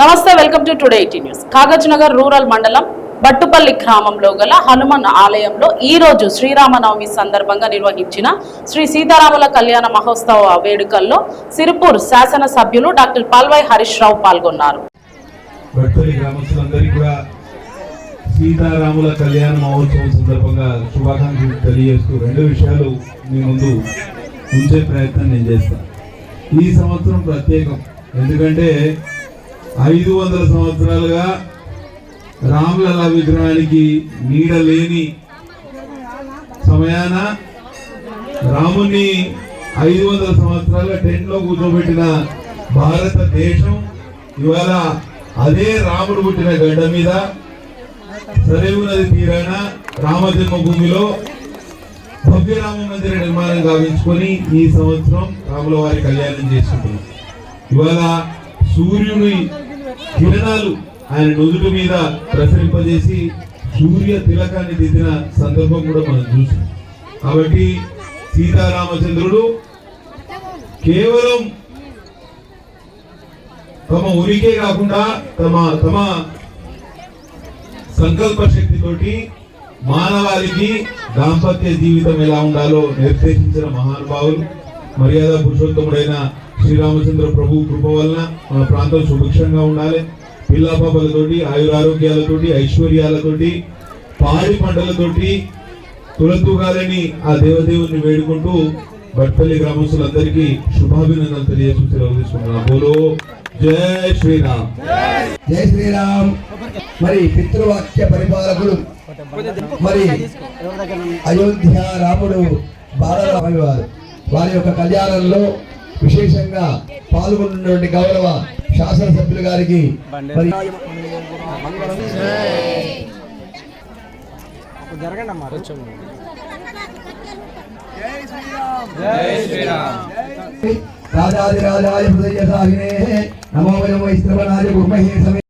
నమస్తే welcome to today eighty news. Kagaznagar rural మండలం బట్టుపల్లి గ్రామంలో గల హనుమన్ ఆలయంలో ఈ రోజు శ్రీరామనవమి సందర్భంగా నిర్వహించిన శ్రీ సీతారాముల కళ్యాణ మహోత్సవ వేడుకల్లో సిరిపూర్ శాసన సభ్యులు డాక్టర్ పాల్వాయి హరీష్ రావు పాల్గొన్నారు. సీతారాముల కళ్యాణ మహోత్సవం సందర్భంగా శుభాకాంక్షలు తెలియజేస్తూ రెండు విషయాలు మీ ముందు ఉంచే ప్రయత్నం నేను చేస్తాను. ఈ సంవత్సరం ప్రత్యేకం. ఎందుకంటే ఐదు వందల సంవత్సరాలుగా రాములల్ల విగ్రహానికి నీడ లేని సమయాన రాముని ఐదు వందల సంవత్సరాల టెంట్లో కూర్చోబెట్టిన భారతదేశం ఇవాళ అదే రాముడు పుట్టిన గడ్డ మీద సరేవు నది తీరాన రామ జన్మభూమిలో భవ్య రామ మందిర నిర్మాణం గావించుకొని ఈ సంవత్సరం రాముల వారి కళ్యాణం చేసుకుంటున్నాం. ఇవాళ సూర్యుని కిరణాలు ఆయన నుదుటి మీద ప్రసరింపజేసి సూర్య తిలకాన్ని దిద్దిన సందర్భం కూడా మనం చూసాం. కాబట్టి సీతారామచంద్రుడు కేవలం తమ ఉనికే కాకుండా తమ తమ సంకల్ప శక్తితోటి మానవాళికి దాంపత్య జీవితం ఎలా ఉండాలో నిర్దేశించిన మహానుభావులు. మర్యాద పురుషోత్తముడైన శ్రీరామచంద్ర ప్రభు కృప వలన మన ప్రాంతం సుభిక్షంగా ఉండాలి. పిల్లాపాపలతోటి ఆయురారోగ్యాలతోటి ఐశ్వర్యాలతోటి పాడి పంటలతోటి తులతూగాలని ఆ దేవదేవుని వేడుకుంటూ భట్పల్లి గ్రామస్తులందరికీ శుభాభినందనలు తెలియజేసి సెలవు తీసుకుంటున్నాం. బోలో జై శ్రీరామ్. జై శ్రీరామ్. మరి పితృవాక్య పరిపాలకుడు మరి అయోధ్య రాముడు బాలరామి వారు వారి యొక్క కళ్యాణంలో విశేషంగా పాల్గొన్నటువంటి గౌరవ శాసనసభ్యులు గారికి మరి రాజాదిరాజాయ హృదయ సాహినే నమో నమో ఇస్త్రవణాయ గుర్మహే సమే.